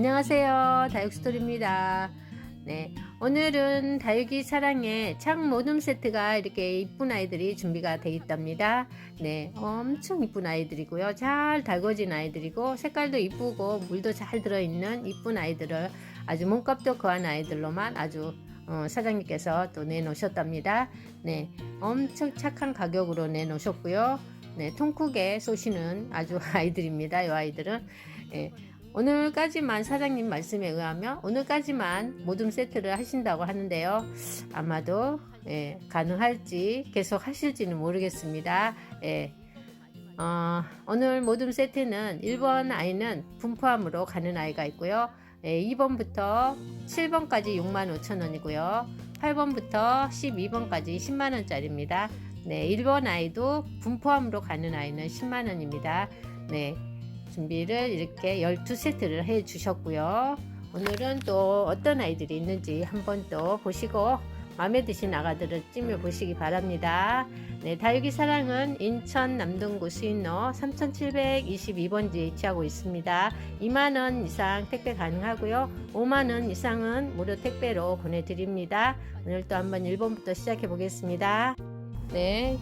안녕하세요. 다육스토리입니다. 네. 오늘은 다육이 사랑의 창 모둠 세트가 이렇게 이쁜 아이들이 준비가 되어 있답니다. 네. 엄청 이쁜 아이들이고요. 잘 달궈진 아이들이고 색깔도 이쁘고 물도 잘 들어있는 이쁜 아이들을 아주 몸값도 거한 아이들로만 아주 어, 사장님께서 또 내놓으셨답니다. 네. 엄청 착한 가격으로 내놓으셨고요. 네. 통크게 쏘시는 아주 아이들입니다. 이 아이들은. 예, 오늘까지만 사장님 말씀에 의하면 오늘까지만 모둠 세트를 하신다고 하는데요. 아마도 예, 가능할지 계속 하실지는 모르겠습니다. 예. 어, 오늘 모둠 세트는 1번 아이는 분포함으로 가는 아이가 있고요. 예, 2번부터 7번까지 65,000원이고요. 8번부터 12번까지 10만원짜리입니다. 네, 1번 아이도 분포함으로 가는 아이는 10만원입니다. 네, 준비를 이렇게 12세트를 해 주셨고요. 오늘은 또 어떤 아이들이 있는지 한번 또 보시고 마음에 드신 아가들을 찜해 보시기 바랍니다. 네, 다육이 사랑은 인천 남동구 수인로 3722번지에 위치하고 있습니다. 2만원 이상 택배 가능하고요. 5만원 이상은 무료 택배로 보내드립니다. 오늘 또 한번 1번부터 시작해 보겠습니다. 네,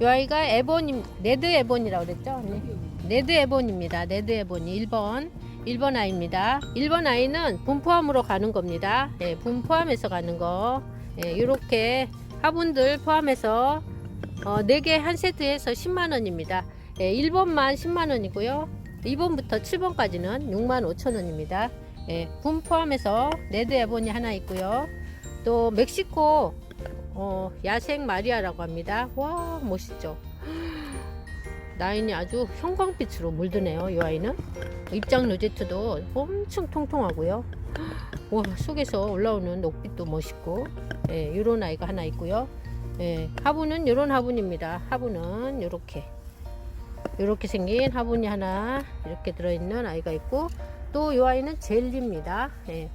이 아이가 에본, 레드 에본이라고 그랬죠? 네. 레드 에본입니다. 레드 에본이 1번. 1번 아이입니다. 1번 아이는 분포함으로 가는 겁니다. 예, 분포함에서 가는 거. 예, 이렇게 화분들 포함해서 어, 4개 한 세트에서 10만원입니다. 예, 1번만 10만원이고요. 2번부터 7번까지는 6만 5천원입니다. 예, 분 포함에서 레드 에본이 하나 있고요. 또 멕시코 어, 야생 마리아라고 합니다. 와 멋있죠. 라인이 아주 형광빛으로 물드네요. 이 아이는 입장 로제트도 엄청 통통하고요. 와 속에서 올라오는 녹빛도 멋있고 예, 이런 아이가 하나 있고요. 예, 화분은 이런 화분입니다. 화분은 이렇게 이렇게 생긴 화분이 하나 이렇게 들어있는 아이가 있고 또 이 아이는 젤리입니다. 예, 이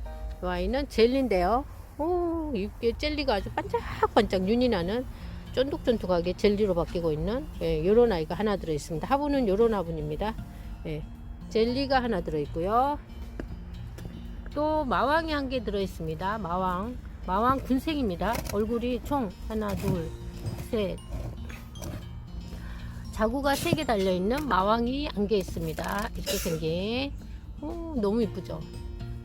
아이는 젤리인데요. 오, 이게 젤리가 아주 반짝반짝 윤이 나는 쫀득쫀득하게 젤리로 바뀌고 있는 예, 요런 아이가 하나 들어 있습니다. 화분은 요런 화분입니다. 예, 젤리가 하나 들어 있고요. 또 마왕이 한 개 들어 있습니다. 마왕. 마왕 군생입니다. 얼굴이 총 하나, 둘, 셋. 자구가 세 개 달려 있는 마왕이 한 개 있습니다. 이렇게 생긴. 오, 너무 이쁘죠?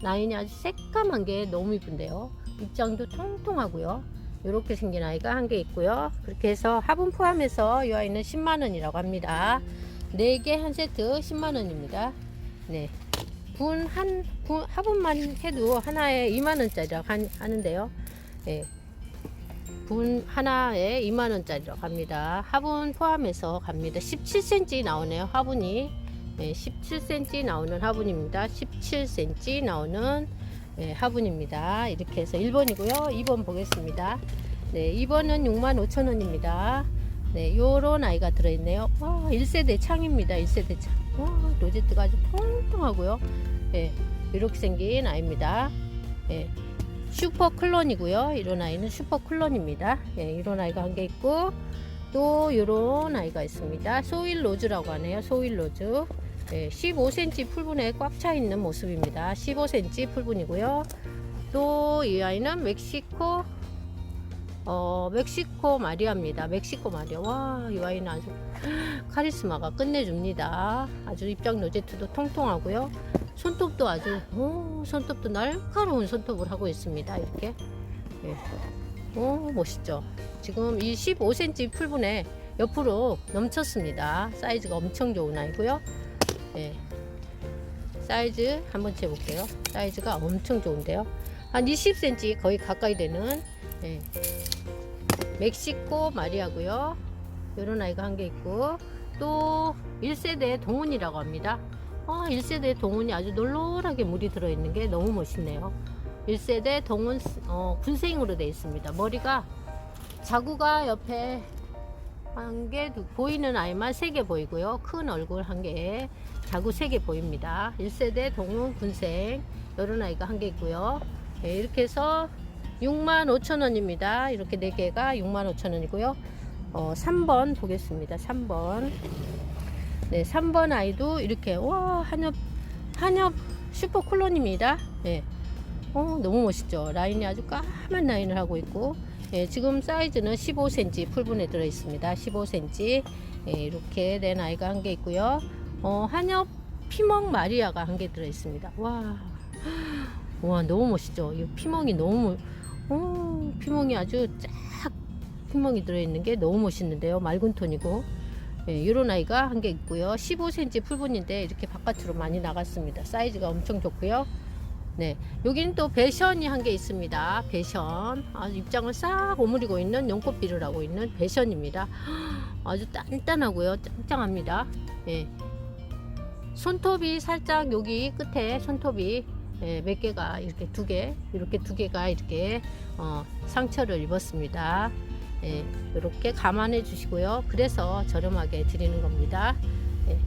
라인이 아주 새까만 게 너무 이쁜데요. 입장도 통통하고요. 이렇게 생긴 아이가 한 개 있고요. 그렇게 해서 화분 포함해서 이 아이는 10만원이라고 합니다. 4개 한 세트 10만원입니다. 네. 분 한, 분, 화분만 해도 하나에 2만원짜리라고 하는데요. 네. 분 하나에 2만원짜리라고 합니다. 화분 포함해서 갑니다. 17cm 나오네요. 화분이. 네, 17cm 나오는 화분입니다. 17cm 나오는 네, 화분입니다. 이렇게 해서 1번이고요. 2번 보겠습니다. 네, 2번은 65,000원입니다. 네, 요런 아이가 들어있네요. 와, 1세대 창입니다. 1세대 창. 와, 로제트가 아주 통통하고요. 네, 이렇게 생긴 아이입니다. 네, 슈퍼 클론이고요. 이런 아이는 슈퍼 클론입니다. 네, 이런 아이가 한 개 있고, 또 요런 아이가 있습니다. 소일 로즈라고 하네요. 소일 로즈. 네, 15cm 풀분에 꽉 차 있는 모습입니다. 15cm 풀분이고요. 또 이 아이는 멕시코 어 멕시코 마리아입니다. 멕시코 마리아. 와, 이 아이는 아주 카리스마가 끝내줍니다. 아주 입장 로제트도 통통하고요. 손톱도 아주 오, 손톱도 날카로운 손톱을 하고 있습니다. 이렇게. 네. 오, 멋있죠. 지금 이 15cm 풀분에 옆으로 넘쳤습니다. 사이즈가 엄청 좋은 아이고요. 네. 사이즈 한번 재볼게요. 사이즈가 엄청 좋은데요. 한 20cm 거의 가까이 되는 네. 멕시코 마리아고요. 이런 아이가 한 개 있고 또 1세대 동훈이라고 합니다. 아, 1세대 동훈이 아주 놀놀하게 물이 들어있는 게 너무 멋있네요. 1세대 동훈 어, 군생으로 되어 있습니다. 머리가 자구가 옆에 한 개 보이는 아이만 세 개 보이고요. 큰 얼굴 한 개, 자구 세개 보입니다. 1세대 동훈 군생 이런 아이가 한 개 있고요. 네, 이렇게 해서 65,000원입니다. 이렇게 네 개가 65,000원이고요. 어, 3번 보겠습니다. 3번. 네, 3번 아이도 이렇게 와 한엽 한엽 슈퍼 콜론입니다. 예. 어, 너무 멋있죠. 라인이 아주 까만 라인을 하고 있고, 예, 지금 사이즈는 15cm 풀분에 들어 있습니다. 15cm. 예, 이렇게 된 아이가 한 개 있고요. 어, 한엽 피멍 마리아가 한 개 들어 있습니다. 와. 와, 너무 멋있죠. 이 피멍이 너무, 어, 피멍이 아주 쫙 피멍이 들어 있는 게 너무 멋있는데요. 맑은 톤이고. 예, 이런 아이가 한 개 있고요. 15cm 풀분인데 이렇게 바깥으로 많이 나갔습니다. 사이즈가 엄청 좋고요. 네, 여기는 또 배션이 한 개 있습니다. 배션. 아주 입장을 싹 오므리고 있는 연꽃비를 하고 있는 배션입니다. 아주 단단하고요. 짱짱합니다. 예. 손톱이 살짝 여기 끝에 손톱이 예, 몇 개가 이렇게 두 개, 이렇게 두 개가 이렇게 어, 상처를 입었습니다. 예, 이렇게 감안해 주시고요. 그래서 저렴하게 드리는 겁니다. 예,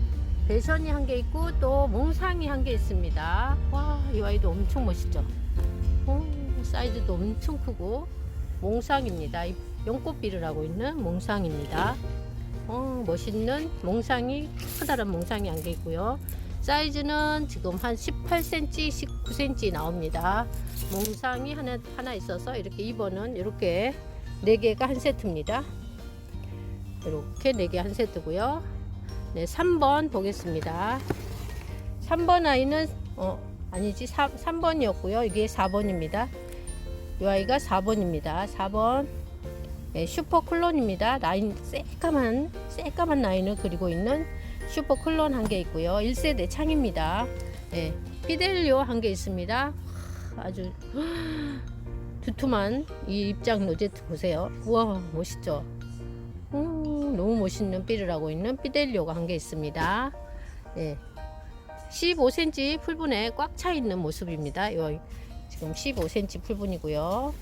배션이 한 개 있고 또 몽상이 한 개 있습니다. 와, 이 아이도 엄청 멋있죠. 어, 사이즈도 엄청 크고 몽상입니다. 이 연꽃비를 하고 있는 몽상입니다. 어, 멋있는 몽상이 커다란 몽상이 한개 있고요. 사이즈는 지금 한 18cm, 19cm 나옵니다. 몽상이 하나 하나 있어서 이렇게 2번은 이렇게 네 개가 한 세트입니다. 이렇게 네개한 세트고요. 네, 3번 보겠습니다. 3번 아이는 어 아니지 3, 3번이었고요. 이게 4번입니다. 이 아이가 4번입니다. 4번 네, 슈퍼 클론입니다. 라인 새까만 새까만 라인을 그리고 있는 슈퍼 클론 한 개 있고요. 1세대 창입니다. 네, 피델리오 한 개 있습니다. 아주 두툼한 이 입장 로제트 보세요. 우와 멋있죠? 음, 너무 멋있는 삐를 하고 있는 피델리오가 한 개 있습니다. 네. 15cm 풀분에 꽉 차 있는 모습입니다. 요, 지금 15cm 풀분이고요.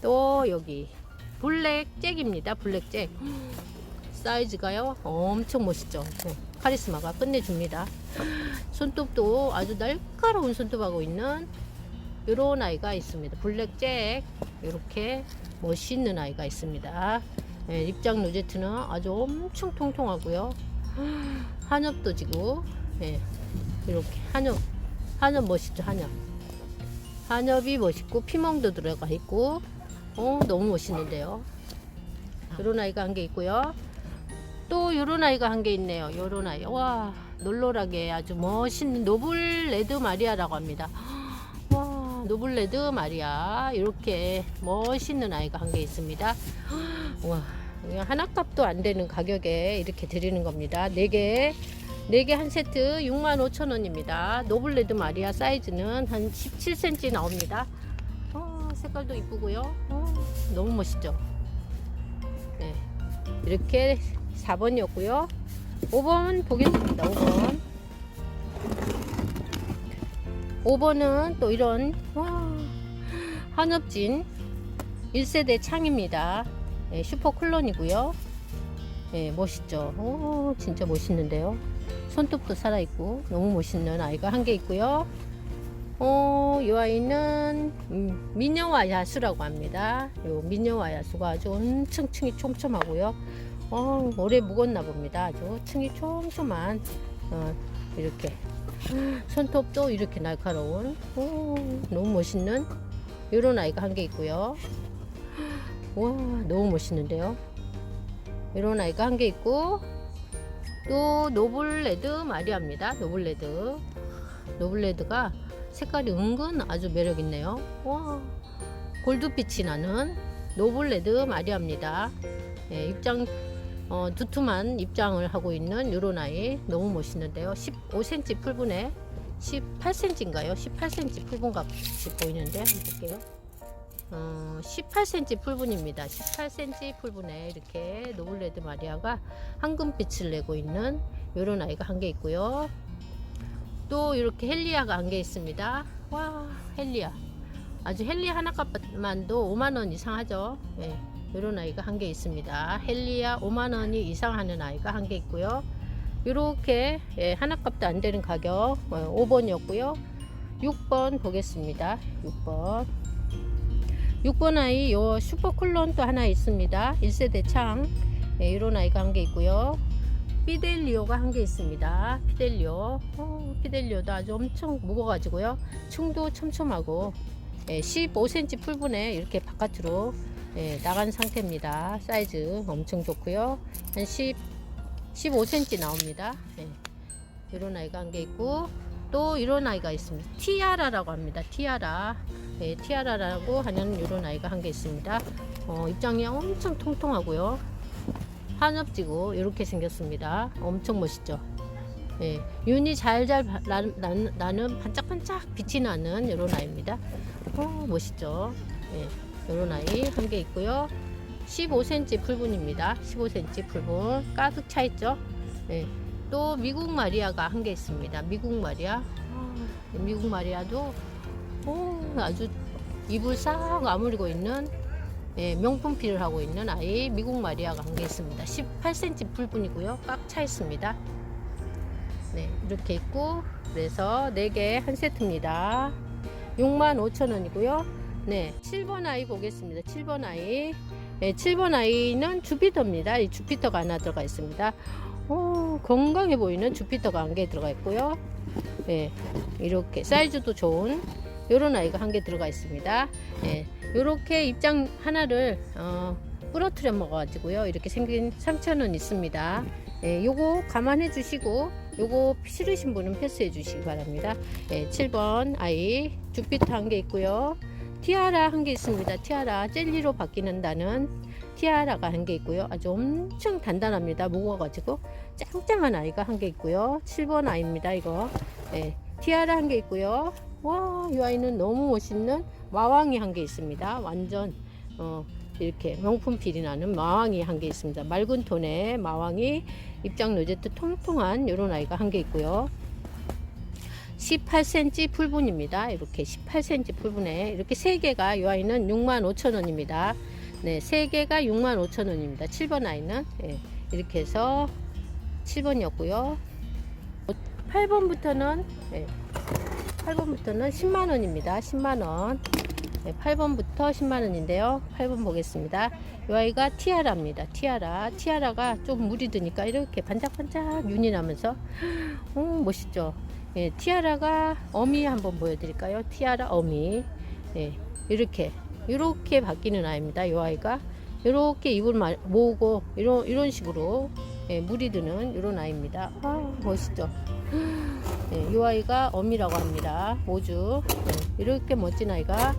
또 여기 블랙 잭입니다. 블랙 잭. 사이즈가요 엄청 멋있죠. 네, 카리스마가 끝내줍니다. 손톱도 아주 날카로운 손톱하고 있는 이런 아이가 있습니다. 블랙 잭 이렇게 멋있는 아이가 있습니다. 네, 입장 로제트는 아주 엄청 통통하고요. 한엽도 지고 네, 이렇게 한엽 한엽 멋있죠 한엽 한엽이 멋있고 피멍도 들어가 있고 어 너무 멋있는데요. 이런 아이가 한 개 있고요. 또 요런 아이가 한 개 있네요. 요런 아이. 와, 놀놀하게 아주 멋있는 노블 레드 마리아라고 합니다. 와, 노블 레드 마리아. 이렇게 멋있는 아이가 한 개 있습니다. 와, 하나 값도 안 되는 가격에 이렇게 드리는 겁니다. 4개. 4개 한 세트 65,000원입니다. 노블 레드 마리아 사이즈는 한 17cm 나옵니다. 어, 색깔도 이쁘고요. 어, 너무 멋있죠? 네. 이렇게 4번이었고요. 5번 보겠습니다. 5번. 5번은 또 이런 와, 한엽진 1세대 창입니다. 네, 슈퍼 클론이고요. 네, 멋있죠. 오, 진짜 멋있는데요. 손톱도 살아있고 너무 멋있는 아이가 한 개 있고요. 어, 이 아이는 음, 미녀와 야수라고 합니다. 요 미녀와 야수가 아주 엄청 층이 촘촘하고요. 어, 오래 묵었나 봅니다. 아주 층이 촘촘한 어, 이렇게 손톱도 이렇게 날카로운 오, 너무 멋있는 이런 아이가 한 개 있고요. 와 너무 멋있는데요. 이런 아이가 한 개 있고 또 노블레드 마리아입니다. 노블레드 노블레드가 색깔이 은근 아주 매력 있네요. 와 골드빛이 나는 노블레드 마리아입니다. 예, 입장 어, 두툼한 입장을 하고 있는 요런 아이 너무 멋있는데요. 15cm 풀분에 18cm인가요? 18cm 풀분 같이 보이는데 한번 볼게요. 어, 18cm 풀분입니다. 18cm 풀분에 이렇게 노블레드 마리아가 황금빛을 내고 있는 요런 아이가 한 개 있고요. 또 이렇게 헬리아가 한개 있습니다. 와 헬리아 아주 헬리아 하나 값만도 5만원 이상 하죠. 예. 이런 아이가 한 개 있습니다. 헬리아 5만 원이 이상 하는 아이가 한 개 있고요. 이렇게 예, 하나 값도 안 되는 가격 어, 5번이었고요. 6번 보겠습니다. 6번. 6번 아이 요 슈퍼 쿨론 또 하나 있습니다. 1세대 창. 예, 이런 아이가 한 개 있고요. 피델리오가 한 개 있습니다. 피델리오. 어, 피델리오도 아주 엄청 무거워가지고요. 층도 촘촘하고 예, 15cm 풀분에 이렇게 바깥으로 예, 나간 상태입니다. 사이즈 엄청 좋고요. 한 10, 15cm 나옵니다. 예, 이런 아이가 한 개 있고 또 이런 아이가 있습니다. 티아라라고 합니다. 티아라. 예, 티아라라고 하는 이런 아이가 한 개 있습니다. 어, 입장이 엄청 통통하고요. 한엽지고 이렇게 생겼습니다. 엄청 멋있죠. 예, 윤이 잘잘 나는 반짝반짝 빛이 나는 이런 아이입니다. 어, 멋있죠. 예, 이런 아이 한 개 있고요. 15cm 풀분입니다. 15cm 풀분 가득 차 있죠. 예, 또 미국 마리아가 한 개 있습니다. 미국 마리아. 아, 미국 마리아도 오, 아주 입을 싹 아무리고 있는 예, 명품필을 하고 있는 아이 미국 마리아가 한 개 있습니다. 18cm 풀분이고요. 꽉 차 있습니다. 네, 이렇게 있고 그래서 4개 한 세트입니다. 65,000원이고요. 네, 7번 아이 보겠습니다. 7번 아이. 네, 7번 아이는 주피터입니다. 이 주피터가 하나 들어가 있습니다. 오, 건강해 보이는 주피터가 한 개 들어가 있고요. 네, 이렇게 사이즈도 좋은 요런 아이가 한 개 들어가 있습니다. 예, 요렇게 입장 하나를 어, 부러뜨려 먹어가지고요. 이렇게 생긴 상처는 있습니다. 예, 요거 감안해 주시고 요거 싫으신 분은 패스해 주시기 바랍니다. 예, 7번 아이 주피터 한 개 있고요. 티아라 한 개 있습니다. 티아라 젤리로 바뀌는다는 티아라가 한 개 있고요. 아주 엄청 단단합니다. 무거워가지고 짱짱한 아이가 한 개 있고요. 7번 아이입니다. 이거 예, 티아라 한 개 있고요. 와, 이 아이는 너무 멋있는 마왕이 한 개 있습니다. 완전 어, 이렇게 명품 필이 나는 마왕이 한 개 있습니다. 맑은 톤의 마왕이 입장 로제트 통통한 이런 아이가 한 개 있고요. 18cm 풀분입니다. 이렇게 18cm 풀분에 이렇게 세 개가 이 아이는 65,000원입니다. 네, 세 개가 65,000원입니다. 7번 아이는 예, 이렇게 해서 7번이었고요. 8번부터는 예, 8번부터는 10만원입니다. 10만원. 네, 8번부터 10만원인데요. 8번 보겠습니다. 이 아이가 티아라입니다. 티아라. 티아라가 좀 물이 드니까 이렇게 반짝반짝 윤이 나면서, 오, 멋있죠? 예, 티아라가 어미 한번 보여드릴까요? 티아라 어미. 예, 이렇게, 이렇게 바뀌는 아이입니다. 이 아이가. 이렇게 입을 마- 모으고, 이런, 이런 식으로 예, 물이 드는 이런 아이입니다. 아, 멋있죠? 네, 이 아이가 어미라고 합니다. 모주. 네, 이렇게 멋진 아이가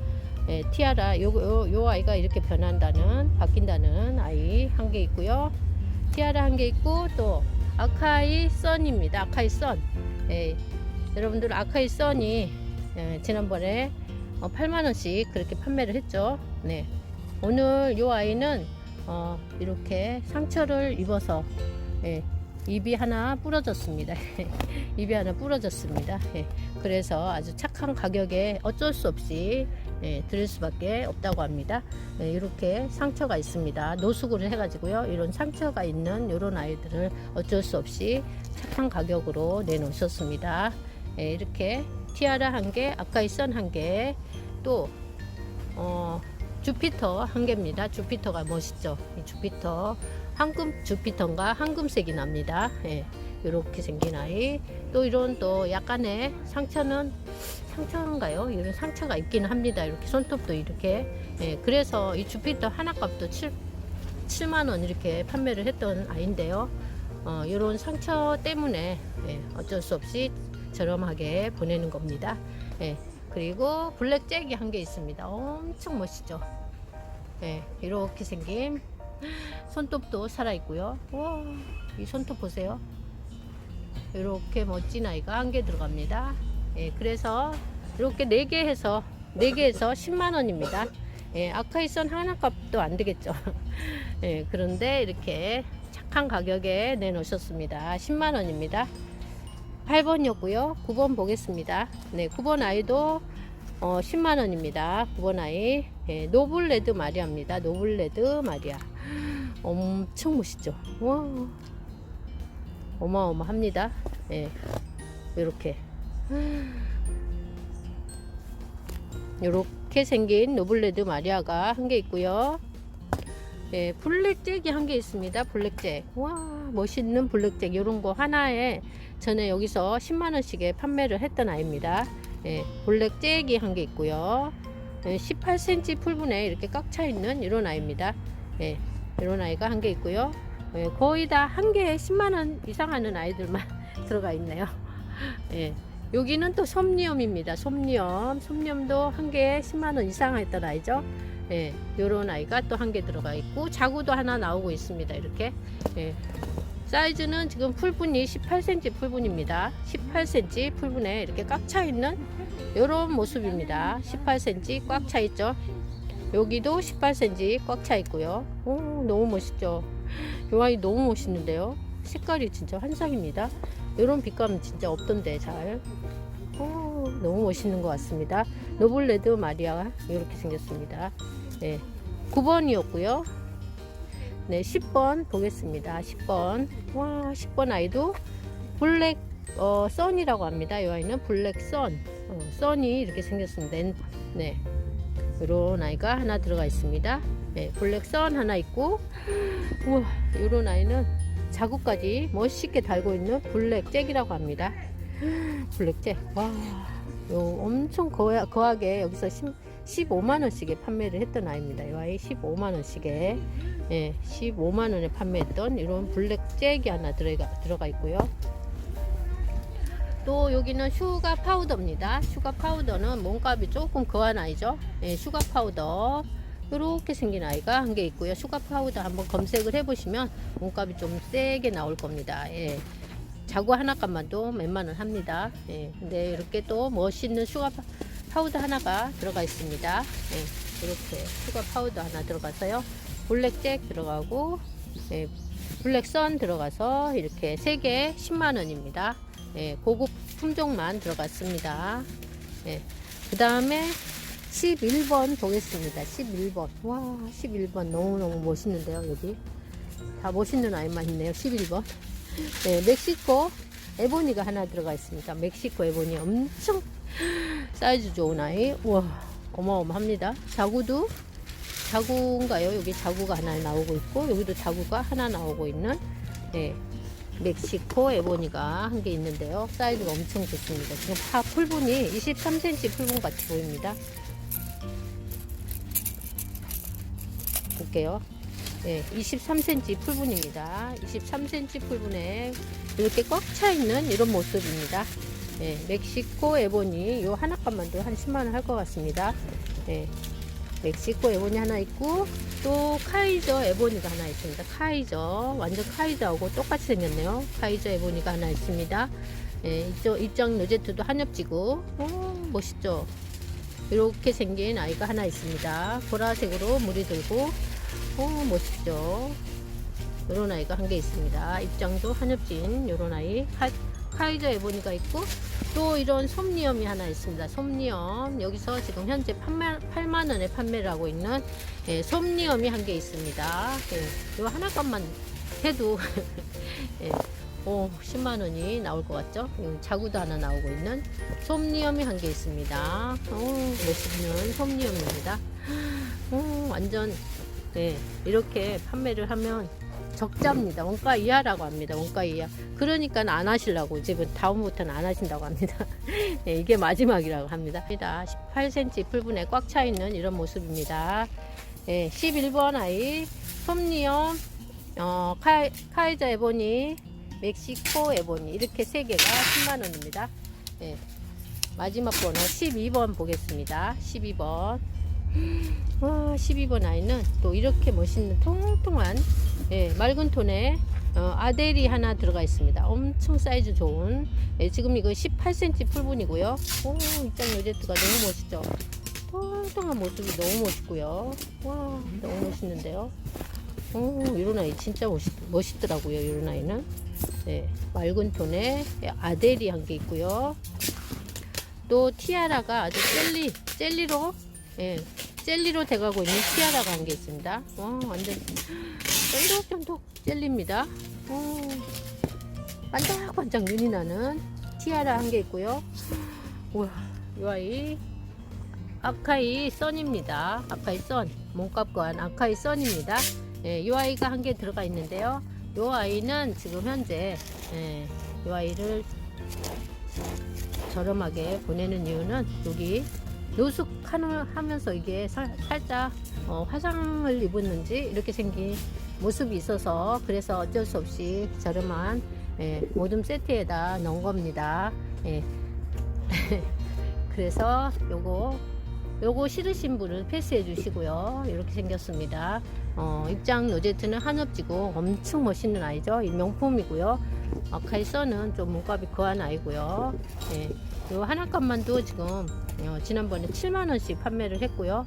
네, 티아라 요, 요, 요 아이가 이렇게 변한다는 바뀐다는 아이 한 개 있고요. 티아라 한 개 있고 또 아카이 선입니다. 아카이 선. 네, 여러분들 아카이 선이 네, 지난번에 어, 8만 원씩 그렇게 판매를 했죠. 네. 오늘 요 아이는 어, 이렇게 상처를 입어서 예, 입이 하나 부러졌습니다. 입이 하나 부러졌습니다. 예, 그래서 아주 착한 가격에 어쩔 수 없이 예, 드릴 수밖에 없다고 합니다. 예, 이렇게 상처가 있습니다. 노숙을 해가지고요. 이런 상처가 있는 이런 아이들을 어쩔 수 없이 착한 가격으로 내놓으셨습니다. 예, 이렇게 티아라 한 개, 아카이 선 한 개, 또 어, 주피터 한 개입니다. 주피터가 멋있죠. 이 주피터 황금 주피터인가 황금색이 납니다. 예, 이렇게 생긴 아이. 또 이런 또 약간의 상처는 상처인가요? 이런 상처가 있기는 합니다. 이렇게 손톱도 이렇게. 예, 그래서 이 주피터 하나 값도 7, 7만 원 이렇게 판매를 했던 아이인데요. 어, 이런 상처 때문에 예, 어쩔 수 없이 저렴하게 보내는 겁니다. 예, 그리고 블랙 잭이 한 개 있습니다. 엄청 멋있죠. 예, 이렇게 생긴 손톱도 살아있고요. 와, 이 손톱 보세요. 이렇게 멋진 아이가 한 개 들어갑니다. 예, 그래서 이렇게 네 개 해서 네 개에서 10만 원입니다. 예, 아카이선 하나 값도 안 되겠죠. 예, 그런데 이렇게 착한 가격에 내놓으셨습니다. 10만 원입니다. 8번이었고요. 9번 보겠습니다. 네, 9번 아이도 어, 10만 원입니다. 9번 아이 예, 노블레드 마리아입니다. 노블레드 마리아 엄청 멋있죠. 와 어마어마합니다. 예, 이렇게 이렇게 생긴 노블레드 마리아가 한 개 있고요. 예, 블랙잭이 한 개 있습니다. 블랙잭. 와, 멋있는 블랙잭. 이런 거 하나에 전에 여기서 10만원씩에 판매를 했던 아이입니다. 예, 블랙잭이 한개 있고요. 예, 18cm 풀분에 이렇게 꽉 차 있는 이런 아이입니다. 예, 이런 아이가 한 개 있고요. 예, 거의 다 한 개에 10만 원 이상 하는 아이들만 들어가 있네요. 예, 여기는 또 솜니엄입니다. 솜니엄. 솜니엄도 한 개에 10만 원 이상 했던 아이죠. 예, 요런 아이가 또 한 개 들어가 있고 자구도 하나 나오고 있습니다. 이렇게. 예. 사이즈는 지금 풀분이 18cm 풀분입니다. 18cm 풀분에 이렇게 꽉 차 있는 요런 모습입니다. 18cm 꽉 차 있죠. 여기도 18cm 꽉 차 있고요. 오, 너무 멋있죠. 요 아이 너무 멋있는데요. 색깔이 진짜 환상입니다. 요런 빛감은 진짜 없던데 잘. 오, 너무 멋있는 것 같습니다. 노블레드 마리아 이렇게 생겼습니다. 네, 9번이었고요. 네, 10번 보겠습니다. 10번. 와, 10번 아이도 블랙 어, 선이라고 합니다. 이 아이는 블랙 선. 어, 선이 이렇게 생겼습니다. 네, 네. 이런 아이가 하나 들어가 있습니다. 네, 블랙 선 하나 있고, 우와, 이런 아이는 자구까지 멋있게 달고 있는 블랙 잭이라고 합니다. 블랙 잭. 와, 요 엄청 거하, 거하게 여기서 10, 15만원씩에 판매를 했던 아이입니다. 이 아이 15만원씩에. 예, 15만원에 판매했던 이런 블랙 잭이 하나 들어가, 들어가 있고요. 또 여기는 슈가 파우더입니다. 슈가 파우더는 몸값이 조금 거한 아이죠. 예, 슈가 파우더. 이렇게 생긴 아이가 한 개 있고요. 슈가 파우더 한번 검색을 해보시면 몸값이 좀 세게 나올 겁니다. 예. 자구 하나 값만도 몇만 원 합니다. 예. 근데 이렇게 또 멋있는 슈가 파- 파우더 하나가 들어가 있습니다. 예. 이렇게 슈가 파우더 하나 들어가서요. 블랙잭 들어가고, 예. 블랙선 들어가서 이렇게 세개 10만 원입니다. 예. 고급 품종만 들어갔습니다. 예. 그 다음에 11번 보겠습니다. 11번. 와, 11번 너무너무 멋있는데요, 여기. 다 멋있는 아이만 있네요. 11번. 네, 멕시코 에보니가 하나 들어가 있습니다. 멕시코 에보니 엄청 사이즈 좋은 아이. 와, 어마어마합니다. 자구도 자구인가요? 여기 자구가 하나 나오고 있고 여기도 자구가 하나 나오고 있는 네, 멕시코 에보니가 한 개 있는데요. 사이즈가 엄청 좋습니다. 지금 파 풀분이 23cm 풀분 같이 보입니다. 볼게요. 네, 23cm 풀분입니다. 23cm 풀분에 이렇게 꽉 차 있는 이런 모습입니다. 네, 멕시코 에보니 요 하나 값만도 한 10만원 할 것 같습니다. 네, 멕시코 에보니 하나 있고 또 카이저 에보니가 하나 있습니다. 카이저 완전 카이저하고 똑같이 생겼네요. 카이저 에보니가 하나 있습니다. 네, 이쪽 입장 로제트도 한엽지고 오, 멋있죠. 이렇게 생긴 아이가 하나 있습니다. 보라색으로 물이 들고 오 멋있죠. 요런 아이가 한 개 있습니다. 입장도 한엽진 요런 아이 카, 카이저 에보니가 있고 또 이런 솜니엄이 하나 있습니다. 솜니엄 여기서 지금 현재 판매, 8만 원에 판매를 하고 있는 예, 솜니엄이 한 개 있습니다. 예, 요 하나 값만 해도 예, 오 10만 원이 나올 것 같죠? 여기 자구도 하나 나오고 있는 솜니엄이 한 개 있습니다. 오 멋있는 솜니엄입니다. 오 완전 네, 이렇게 판매를 하면 적자입니다. 원가 이하라고 합니다. 원가 이하. 그러니까 안 하시려고 이제 다음부터는 안 하신다고 합니다. 네, 이게 마지막이라고 합니다. 18cm 풀분에 꽉 차 있는 이런 모습입니다. 네, 11번 아이 솜니엄 어, 카이, 카이저 에보니 멕시코 에보니 이렇게 세 개가 10만 원입니다. 네, 마지막 번호 12번 보겠습니다. 12번. 와 12번 아이는 또 이렇게 멋있는 통통한 예, 맑은 톤에 어, 아델이 하나 들어가 있습니다. 엄청 사이즈 좋은 예, 지금 이거 18cm 풀분이고요. 오 입장 로제트가 너무 멋있죠. 통통한 모습이 너무 멋있고요. 와 너무 멋있는데요. 오 이런 아이 진짜 멋있, 멋있더라고요. 이런 아이는 네, 맑은 톤에 아델이 한 개 있고요. 또 티아라가 아주 젤리 젤리로 예, 젤리로 돼가고 있는 티아라가 한개 있습니다. 와, 완전 쫀득쫀득 젤리입니다. 오, 반짝반짝 눈이 나는 티아라 한개 있고요. 우와, 이 아이 아카이 선입니다. 아카이 선, 몸값 과한 아카이 선입니다. 예, 이 아이가 한 개 들어가 있는데요. 이 아이는 지금 현재 예, 이 아이를 저렴하게 보내는 이유는 여기 노숙하면서 이게 살, 살짝 어, 화상을 입었는지 이렇게 생긴 모습이 있어서 그래서 어쩔 수 없이 저렴한 예, 모둠 세트에다 넣은 겁니다. 예. 그래서 요거 요거 싫으신 분은 패스해 주시고요. 이렇게 생겼습니다. 어, 입장 노제트는 한업지고 엄청 멋있는 아이죠. 이 명품이고요. 어, 칼서는 좀 몸값이 거한 아이고요. 예. 요 하나 값만도 지금 어, 지난번에 7만원씩 판매를 했고요.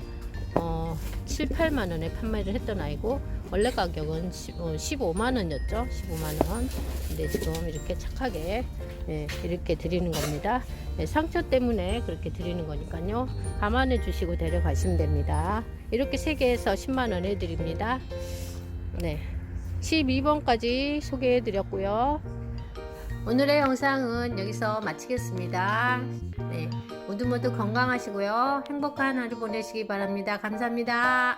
어, 7, 8만원에 판매를 했던 아이고 원래 가격은 15만원이었죠. 15만원. 근데 지금 이렇게 착하게 예, 이렇게 드리는 겁니다. 예, 상처 때문에 그렇게 드리는 거니까요. 감안해 주시고 데려가시면 됩니다. 이렇게 3개에서 10만원 해드립니다. 네. 12번까지 소개해 드렸고요. 오늘의 영상은 여기서 마치겠습니다. 네. 모두 모두 건강하시고요. 행복한 하루 보내시기 바랍니다. 감사합니다.